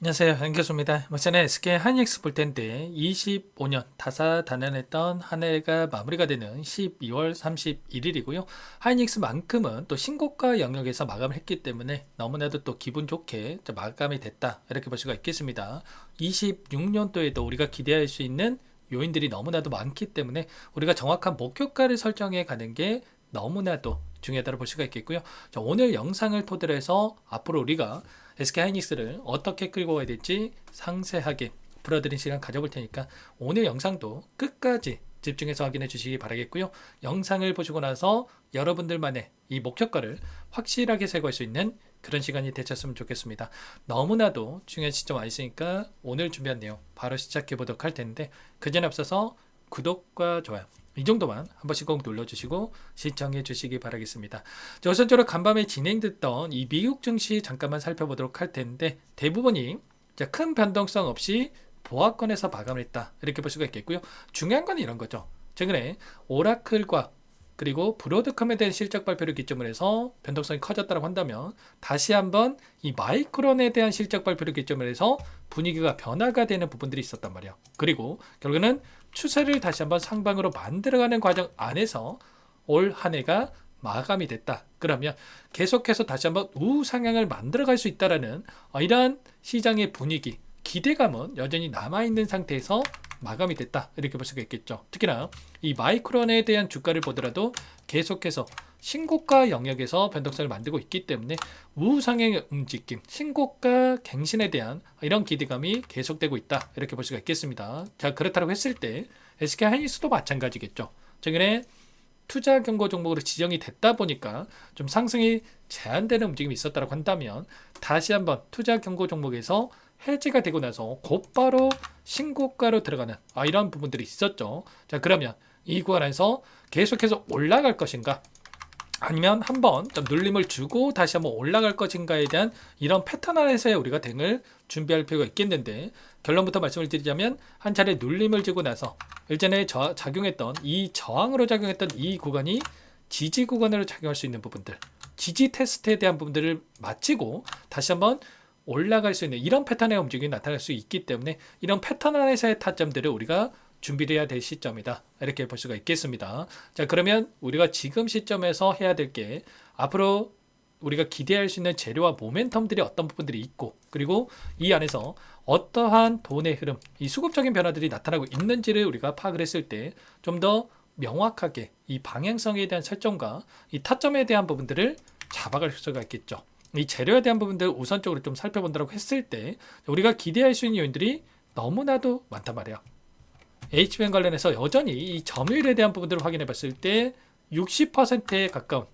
안녕하세요. 한교수입니다. 뭐 전에 SK 하이닉스 볼 텐데 25년 다사다난했던 한 해가 마무리가 되는 12월 31일이고요. 하이닉스만큼은 또 신고가 영역에서 마감을 했기 때문에 너무나도 또 기분 좋게 또 마감이 됐다 이렇게 볼 수가 있겠습니다. 26년도에도 우리가 기대할 수 있는 요인들이 너무나도 많기 때문에 우리가 정확한 목표가를 설정해 가는 게 너무나도 중요하다고 볼 수가 있겠고요. 자, 오늘 영상을 토대로 해서 앞으로 우리가 SK 하이닉스를 어떻게 끌고 가야 될지 상세하게 풀어드린 시간 가져볼 테니까 오늘 영상도 끝까지 집중해서 확인해 주시기 바라겠고요. 영상을 보시고 나서 여러분들만의 이 목표가를 확실하게 세고할 수 있는 그런 시간이 되셨으면 좋겠습니다. 너무나도 중요한 시점 와 있으니까 오늘 준비한 내용 바로 시작해 보도록 할 텐데 그 전에 앞서서 구독과 좋아요 이 정도만 한 번씩 꼭 눌러주시고 시청해 주시기 바라겠습니다. 자, 우선적으로 간밤에 진행됐던 이 미국 증시 잠깐만 살펴보도록 할 텐데 대부분이 자, 큰 변동성 없이 보합권에서 마감을 했다 이렇게 볼 수가 있겠고요. 중요한 건 이런 거죠. 최근에 오라클과 그리고 브로드컴에 대한 실적 발표를 기점으로 해서 변동성이 커졌다고 한다면 다시 한번 이 마이크론에 대한 실적 발표를 기점으로 해서 분위기가 변화가 되는 부분들이 있었단 말이에요. 그리고 결국에는 추세를 다시 한번 상방으로 만들어가는 과정 안에서 올 한 해가 마감이 됐다. 그러면 계속해서 다시 한번 우상향을 만들어갈 수 있다라는 이러한 시장의 분위기, 기대감은 여전히 남아있는 상태에서 마감이 됐다. 이렇게 볼 수가 있겠죠. 특히나 이 마이크론에 대한 주가를 보더라도 계속해서 신고가 영역에서 변동성을 만들고 있기 때문에 우상향의 움직임, 신고가 갱신에 대한 이런 기대감이 계속되고 있다. 이렇게 볼 수가 있겠습니다. 자, 그렇다고 했을 때 SK 하이닉스도 마찬가지겠죠. 최근에 투자 경고 종목으로 지정이 됐다 보니까 좀 상승이 제한되는 움직임이 있었다고 한다면 다시 한번 투자 경고 종목에서 해지가 되고 나서 곧바로 신고가로 들어가는 아, 이런 부분들이 있었죠. 자, 그러면 이 구간에서 계속해서 올라갈 것인가? 아니면 한번 좀 눌림을 주고 다시 한번 올라갈 것인가에 대한 이런 패턴 안에서의 우리가 대응을 준비할 필요가 있겠는데 결론부터 말씀을 드리자면 한 차례 눌림을 주고 나서 일전에 저, 작용했던 이 저항으로 작용했던 이 구간이 지지 구간으로 작용할 수 있는 부분들 지지 테스트에 대한 부분들을 마치고 다시 한번 올라갈 수 있는 이런 패턴의 움직임이 나타날 수 있기 때문에 이런 패턴 안에서의 타점들을 우리가 준비를 해야 될 시점이다. 이렇게 볼 수가 있겠습니다. 자, 그러면 우리가 지금 시점에서 해야 될 게 앞으로 우리가 기대할 수 있는 재료와 모멘텀들이 어떤 부분들이 있고 그리고 이 안에서 어떠한 돈의 흐름, 이 수급적인 변화들이 나타나고 있는지를 우리가 파악을 했을 때 좀 더 명확하게 이 방향성에 대한 설정과 이 타점에 대한 부분들을 잡아갈 수가 있겠죠. 이 재료에 대한 부분들 우선적으로 좀 살펴본다고 했을 때 우리가 기대할 수 있는 요인들이 너무나도 많단 말이에요. HBM 관련해서 여전히 이 점유율에 대한 부분들을 확인해 봤을 때 60%에 가까운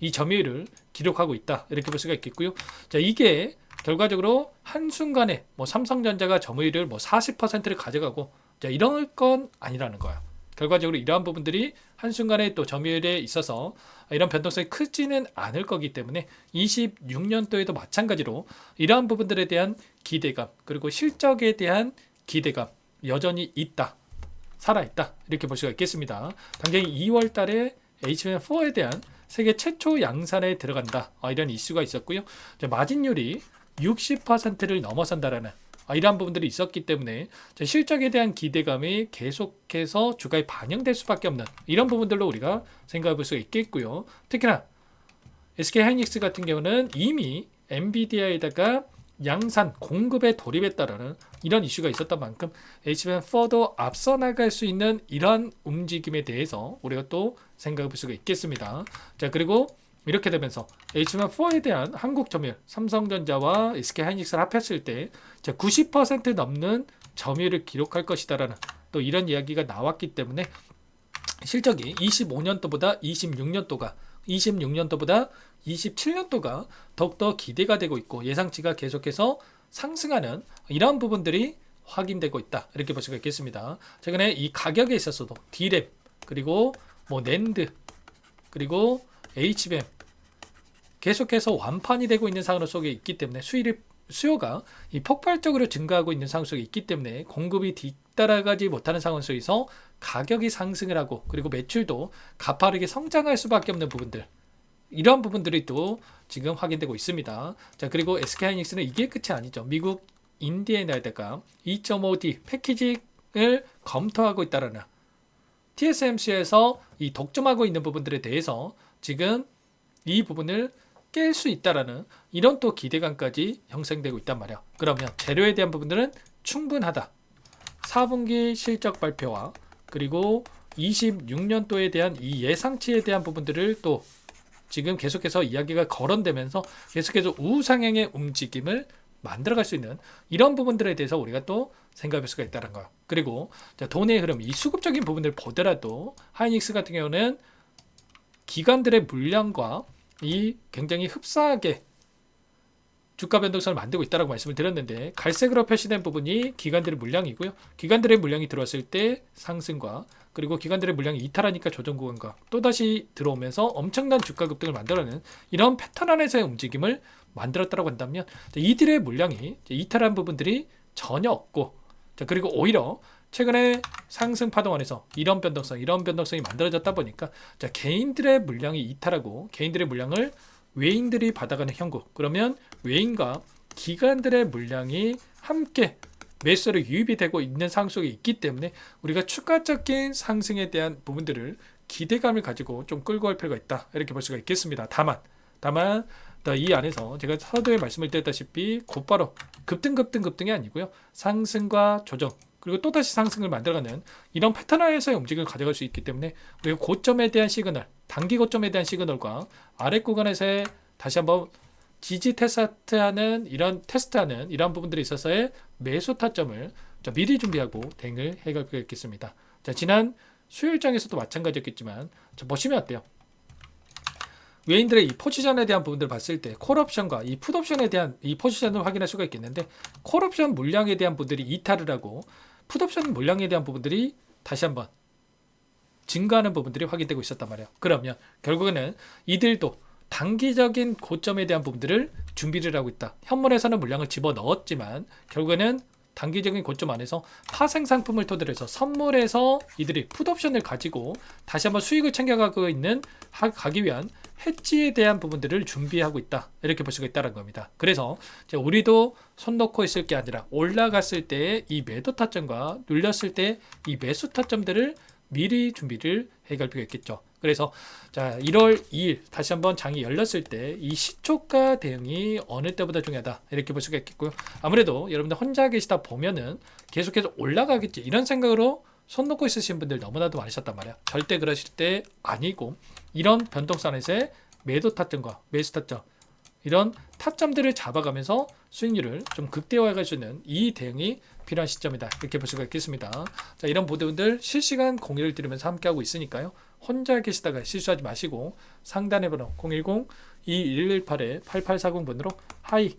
이 점유율을 기록하고 있다. 이렇게 볼 수가 있겠고요. 자, 이게 결과적으로 한순간에 뭐 삼성전자가 점유율을 뭐 40%를 가져가고 자, 이런 건 아니라는 거야. 결과적으로 이러한 부분들이 한순간에 또 점유율에 있어서 이런 변동성이 크지는 않을 거기 때문에 26년도에도 마찬가지로 이러한 부분들에 대한 기대감 그리고 실적에 대한 기대감 여전히 있다. 살아있다. 이렇게 볼 수가 있겠습니다. 당장히 2월 달에 HBM4에 대한 세계 최초 양산에 들어간다. 아, 이런 이슈가 있었고요. 마진율이 60%를 넘어선다라는 아, 이러한 부분들이 있었기 때문에 실적에 대한 기대감이 계속해서 주가에 반영될 수밖에 없는 이런 부분들로 우리가 생각해 볼 수가 있겠고요. 특히나 SK 하이닉스 같은 경우는 이미 엔비디아에다가 양산 공급에 돌입했다라는 이런 이슈가 있었던 만큼 HBM4도 앞서 나갈 수 있는 이런 움직임에 대해서 우리가 또 생각해 볼 수가 있겠습니다. 자 그리고 이렇게 되면서 HBM4에 대한 한국 점유율 삼성전자와 SK 하이닉스를 합했을 때 90% 넘는 점유율을 기록할 것이다라는 또 이런 이야기가 나왔기 때문에 실적이 25년도보다 26년도가 26년도보다 27년도가 더욱더 기대가 되고 있고 예상치가 계속해서 상승하는 이러한 부분들이 확인되고 있다. 이렇게 볼 수가 있겠습니다. 최근에 이 가격에 있어서도 D램 그리고 뭐 낸드 그리고 HBM 계속해서 완판이 되고 있는 상황 속에 있기 때문에 수율이 수요가 이 폭발적으로 증가하고 있는 상황 속에 있기 때문에 공급이 뒤따라가지 못하는 상황 속에서 가격이 상승을 하고 그리고 매출도 가파르게 성장할 수밖에 없는 부분들 이러한 부분들이 또 지금 확인되고 있습니다. 자 그리고 SK 하이닉스는 이게 끝이 아니죠. 미국 인디애나에다가 2.5D 패키징을 검토하고 있다라는 TSMC에서 이 독점하고 있는 부분들에 대해서 지금 이 부분을 깰 수 있다라는 이런 또 기대감까지 형성되고 있단 말이야. 그러면 재료에 대한 부분들은 충분하다. 4분기 실적 발표와 그리고 26년도에 대한 이 예상치에 대한 부분들을 또 지금 계속해서 이야기가 거론되면서 계속해서 우상향의 움직임을 만들어갈 수 있는 이런 부분들에 대해서 우리가 또 생각할 수가 있다는 거. 그리고 자, 돈의 흐름, 이 수급적인 부분을 보더라도 하이닉스 같은 경우는 기관들의 물량과 이 굉장히 흡사하게 주가 변동성을 만들고 있다고 말씀을 드렸는데 갈색으로 표시된 부분이 기관들의 물량이고요. 기관들의 물량이 들어왔을 때 상승과 그리고 기관들의 물량이 이탈하니까 조정 구간과 또다시 들어오면서 엄청난 주가 급등을 만들어내는 이런 패턴 안에서의 움직임을 만들었다고 한다면 이들의 물량이 이탈한 부분들이 전혀 없고 자 그리고 오히려 최근에 상승 파동 안에서 이런 변동성, 이런 변동성이 만들어졌다 보니까 자 개인들의 물량이 이탈하고 개인들의 물량을 외인들이 받아가는 형국. 그러면 외인과 기관들의 물량이 함께 매수로 유입이 되고 있는 상황 속에 있기 때문에 우리가 추가적인 상승에 대한 부분들을 기대감을 가지고 좀 끌고 갈 필요가 있다. 이렇게 볼 수가 있겠습니다. 다만, 다만 이 안에서 제가 서두에 말씀을 드렸다시피 곧바로 급등 급등 급등이 아니고요. 상승과 조정 그리고 또다시 상승을 만들어가는 이런 패턴화에서의 움직임을 가져갈 수 있기 때문에 우리가 고점에 대한 시그널, 단기 고점에 대한 시그널과 아래 구간에서의 다시 한번 지지 테스트하는 이런 테스트하는 이런 부분들이 있어서의 매수 타점을 미리 준비하고 대응을 해갈 필요가 있겠습니다. 자, 지난 수요일장에서도 마찬가지였겠지만 자, 보시면 어때요? 외인들의 이 포지션에 대한 부분들을 봤을 때 콜옵션과 이 풋옵션에 대한 이 포지션을 확인할 수가 있겠는데 콜옵션 물량에 대한 부분들이 이탈을 하고 풋옵션 물량에 대한 부분들이 다시 한번 증가하는 부분들이 확인되고 있었단 말이에요. 그러면 결국에는 이들도 단기적인 고점에 대한 부분들을 준비를 하고 있다. 현물에서는 물량을 집어 넣었지만 결국에는 단기적인 고점 안에서 파생 상품을 토대로 해서 선물에서 이들이 풋옵션을 가지고 다시 한번 수익을 챙겨가고 있는 가기 위한 해지에 대한 부분들을 준비하고 있다. 이렇게 볼 수가 있다는 겁니다. 그래서 우리도 손 놓고 있을 게 아니라 올라갔을 때 이 매도 타점과 눌렸을 때 이 매수 타점들을 미리 준비를 해갈 필요가 있겠죠. 그래서 자 1월 2일 다시 한번 장이 열렸을 때 이 시초가 대응이 어느 때보다 중요하다 이렇게 볼 수가 있겠고요. 아무래도 여러분들 혼자 계시다 보면은 계속해서 올라가겠지 이런 생각으로 손 놓고 있으신 분들 너무나도 많으셨단 말이야. 절대 그러실 때 아니고 이런 변동선에서의 매도 타점과 매수 타점 이런 타점들을 잡아가면서 수익률을 좀 있는 이 대응이 필요한 시점이다. 이렇게 볼 수가 있겠습니다. 자, 이런 모델들 실시간 공유를 들으면서 함께하고 있으니까요. 혼자 계시다가 실수하지 마시고 상단의 번호 010-2118-8840 번으로 하이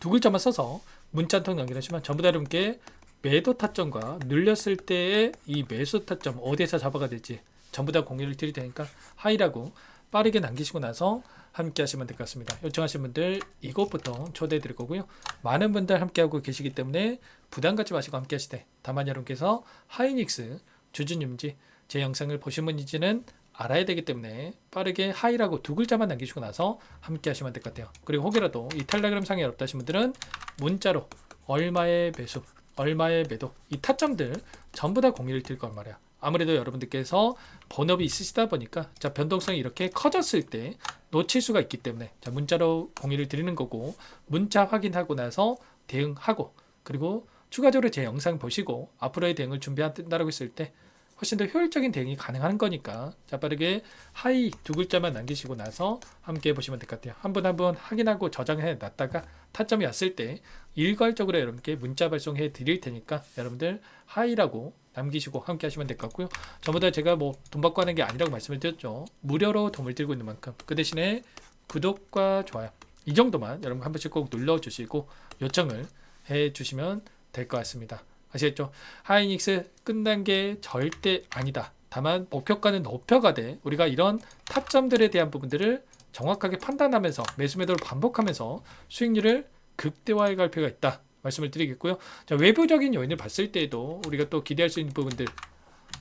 두 글자만 써서 문자 한통 연결하시면 전부 다 여러분께 매도 타점과 눌렸을 때의 이 매수 타점 어디에서 잡아가 될지 전부 다 공유를 드릴 테니까 하이라고 빠르게 남기시고 나서 함께 하시면 될 것 같습니다. 요청하신 분들 이것부터 초대해 드릴 거고요. 많은 분들 함께 하고 계시기 때문에 부담 갖지 마시고 함께 하시되 다만 여러분께서 하이닉스 주주님지 제 영상을 보신 분인지는 알아야 되기 때문에 빠르게 하이라고 두 글자만 남기시고 나서 함께 하시면 될 것 같아요. 그리고 혹여라도 이 텔레그램 상에 어렵다 하신 분들은 문자로 얼마의 매수, 얼마의 매도 이 타점들 전부 다 공유를 드릴 거 말이야. 아무래도 여러분들께서 본업이 있으시다 보니까 자 변동성이 이렇게 커졌을 때 놓칠 수가 있기 때문에 자 문자로 공유를 드리는 거고 문자 확인하고 나서 대응하고 그리고 추가적으로 제 영상 보시고 앞으로의 대응을 준비한다라고 했을 때 훨씬 더 효율적인 대응이 가능한 거니까 자 빠르게 하이 두 글자만 남기시고 나서 함께 보시면 될 것 같아요. 한 분 한 분 확인하고 저장해 놨다가 타점이 왔을 때 일괄적으로 여러분께 문자 발송해 드릴 테니까 여러분들 하이라고 남기시고 함께 하시면 될 것 같고요. 전부 다 제가 뭐 돈 받고 하는 게 아니라고 말씀을 드렸죠. 무료로 도움을 드리고 있는 만큼 그 대신에 구독과 좋아요 이 정도만 여러분 한 번씩 꼭 눌러주시고 요청을 해주시면 될 것 같습니다. 아시겠죠? 하이닉스 끝난 게 절대 아니다. 다만 목표가는 높여가되 우리가 이런 타점들에 대한 부분들을 정확하게 판단하면서 매수 매도를 반복하면서 수익률을 극대화해 갈 필요가 있다. 말씀을 드리겠고요. 자, 외부적인 요인을 봤을 때에도 우리가 또 기대할 수 있는 부분들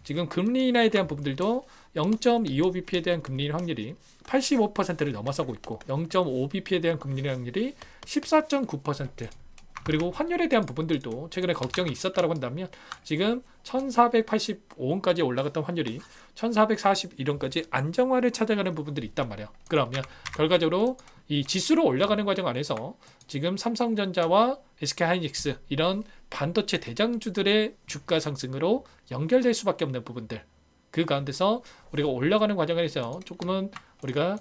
지금 금리 인하에 대한 부분들도 0.25bp에 대한 금리 확률이 85%를 넘어서고 있고 0.5bp에 대한 금리 확률이 14.9% 그리고 환율에 대한 부분들도 최근에 걱정이 있었다고 한다면 지금 1485원까지 올라갔던 환율이 1441원까지 안정화를 찾아가는 부분들이 있단 말이야. 그러면 결과적으로 이 지수로 올라가는 과정 안에서 지금 삼성전자와 SK하이닉스 이런 반도체 대장주들의 주가 상승으로 연결될 수밖에 없는 부분들 그 가운데서 우리가 올라가는 과정에서 조금은 우리가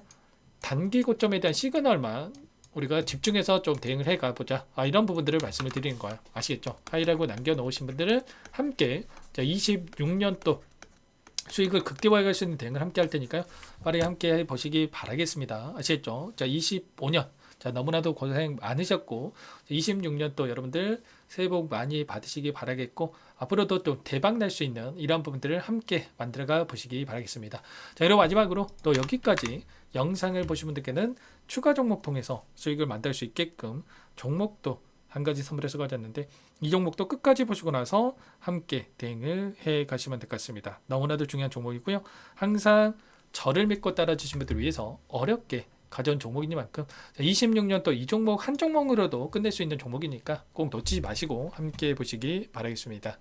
단기 고점에 대한 시그널만 우리가 집중해서 좀 대응을 해 가보자. 아, 이런 부분들을 말씀을 드리는 거예요. 아시겠죠? 하이라고 남겨놓으신 분들은 함께 26년 또 수익을 극대화할 수 있는 대응을 함께 할 테니까요. 빠르게 함께 보시기 바라겠습니다. 아시겠죠? 자, 25년. 자, 너무나도 고생 많으셨고 26년 또 여러분들 새해 복 많이 받으시기 바라겠고 앞으로도 또 대박 날 수 있는 이런 부분들을 함께 만들어가 보시기 바라겠습니다. 자, 그리고 마지막으로 또 여기까지 영상을 보신 분들께는 추가 종목 통해서 수익을 만들 수 있게끔 종목도 한 가지 선물해서 가졌는데 이 종목도 끝까지 보시고 나서 함께 대응을 해 가시면 될 것 같습니다. 너무나도 중요한 종목이고요. 항상 저를 믿고 따라주신 분들 위해서 어렵게 가져온 종목이니만큼 26년 또이 종목 한 종목으로도 끝낼 수 있는 종목이니까 꼭 놓치지 마시고 함께 보시기 바라겠습니다.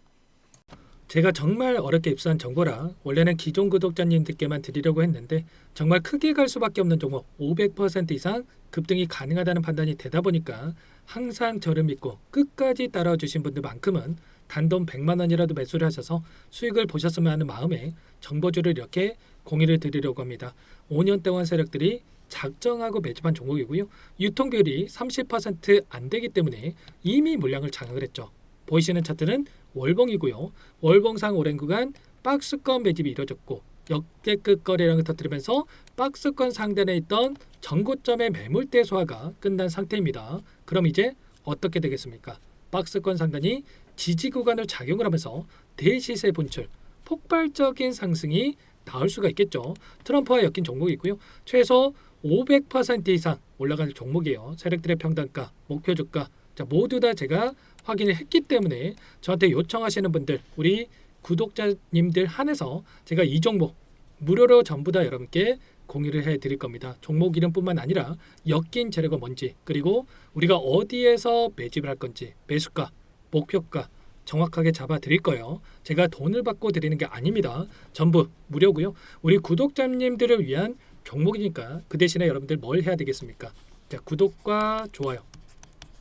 제가 정말 어렵게 입수한 정보라 원래는 기존 구독자님들께만 드리려고 했는데 정말 크게 갈 수밖에 없는 종목 500% 이상 급등이 가능하다는 판단이 되다 보니까 항상 저를 믿고 끝까지 따라와 주신 분들만큼은 단돈 100만 원이라도 매수를 하셔서 수익을 보셨으면 하는 마음에 정보주를 이렇게 공유를 드리려고 합니다. 5년 동안 세력들이 작정하고 매집한 종목이고요. 유통비율이 30%안 되기 때문에 이미 물량을 장악을 했죠. 보이시는 차트는 월봉이고요. 월봉상 오랜 구간 박스권 매집이 이루어졌고 역대급 거래량을 터뜨리면서 박스권 상단에 있던 전고점의 매물대 소화가 끝난 상태입니다. 그럼 이제 어떻게 되겠습니까? 박스권 상단이 지지 구간을 작용을 하면서 대시세 분출, 폭발적인 상승이 나올 수가 있겠죠. 트럼프와 엮인 종목이고요. 최소 500% 이상 올라갈 종목이에요. 세력들의 평단가, 목표 주가 자, 모두 다 제가 확인을 했기 때문에 저한테 요청하시는 분들 우리 구독자님들 한해서 제가 이 종목 무료로 전부 다 여러분께 공유를 해 드릴 겁니다. 종목 이름뿐만 아니라 엮인 재료가 뭔지 그리고 우리가 어디에서 매집을 할 건지 매수가, 목표가 정확하게 잡아 드릴 거예요. 제가 돈을 받고 드리는 게 아닙니다. 전부 무료고요. 우리 구독자님들을 위한 종목이니까 그 대신에 여러분들 뭘 해야 되겠습니까? 자, 구독과 좋아요.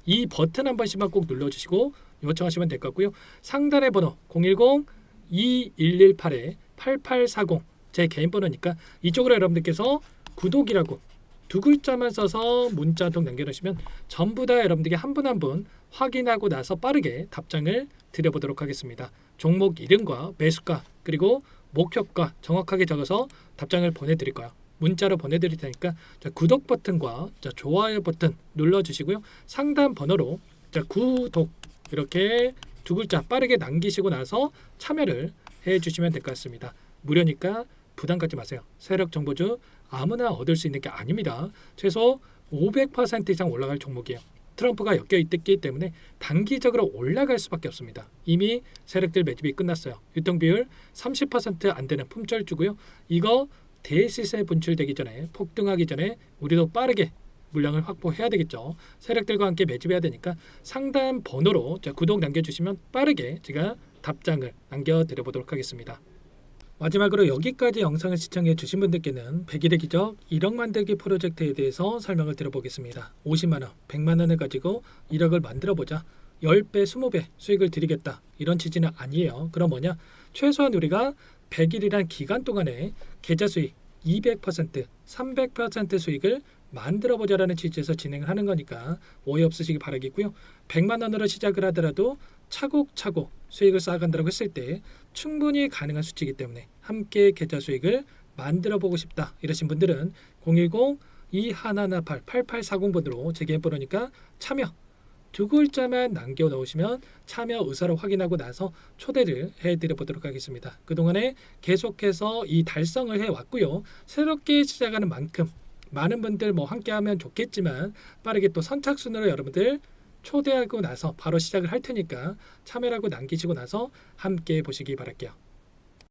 이 버튼 한 번씩만 꼭 눌러주시고 요청하시면 될 것 같고요. 상단의 번호 010-2118-8840 제 개인 번호니까 이쪽으로 여러분들께서 구독이라고 두 글자만 써서 문자 한통 남겨놓으시면 전부 다 여러분들께 한분 한 분 확인하고 나서 빠르게 답장을 드려보도록 하겠습니다. 종목 이름과 매수가 그리고 목표가 정확하게 적어서 답장을 보내드릴 거예요. 문자로 보내드릴 테니까 자, 구독 버튼과 자, 좋아요 버튼 눌러주시고요. 상단 번호로 자, 구독 이렇게 두 글자 빠르게 남기시고 나서 참여를 해주시면 될 것 같습니다. 무료니까 부담 갖지 마세요. 세력 정보주 아무나 얻을 수 있는 게 아닙니다. 최소 500% 이상 올라갈 종목이에요. 트럼프가 엮여 있기 때문에 단기적으로 올라갈 수밖에 없습니다. 이미 세력들 매집이 끝났어요. 유통 비율 30%안 되는 품절주고요. 이거 대시세 분출되기 전에 폭등하기 전에 우리도 빠르게 물량을 확보해야 되겠죠. 세력들과 함께 매집해야 되니까 상단 번호로 구독 남겨주시면 빠르게 제가 답장을 남겨드려 보도록 하겠습니다. 마지막으로 여기까지 영상을 시청해 주신 분들께는 100일의 기적 1억 만들기 프로젝트에 대해서 설명을 드려보겠습니다. 50만원, 100만원을 가지고 1억을 만들어보자. 10배, 20배 수익을 드리겠다. 이런 취지는 아니에요. 그럼 뭐냐? 최소한 우리가 100일이란 기간 동안에 계좌 수익 200%, 300% 수익을 만들어 보자라는 취지에서 진행을 하는 거니까 오해 없으시기 바라겠고요. 100만 원으로 시작을 하더라도 차곡차곡 수익을 쌓아간다고 했을 때 충분히 가능한 수치이기 때문에 함께 계좌 수익을 만들어 보고 싶다 이러신 분들은 010 2118 8840번으로 제 개인 번호니까 참여 두 글자만 남겨 놓으시면 참여 의사를 확인하고 나서 초대를 해드려 보도록 하겠습니다. 그동안에 계속해서 이 달성을 해왔고요. 새롭게 시작하는 만큼 많은 분들 뭐 함께하면 좋겠지만 빠르게 또 선착순으로 여러분들 초대하고 나서 바로 시작을 할 테니까 참여라고 남기시고 나서 함께 보시기 바랄게요.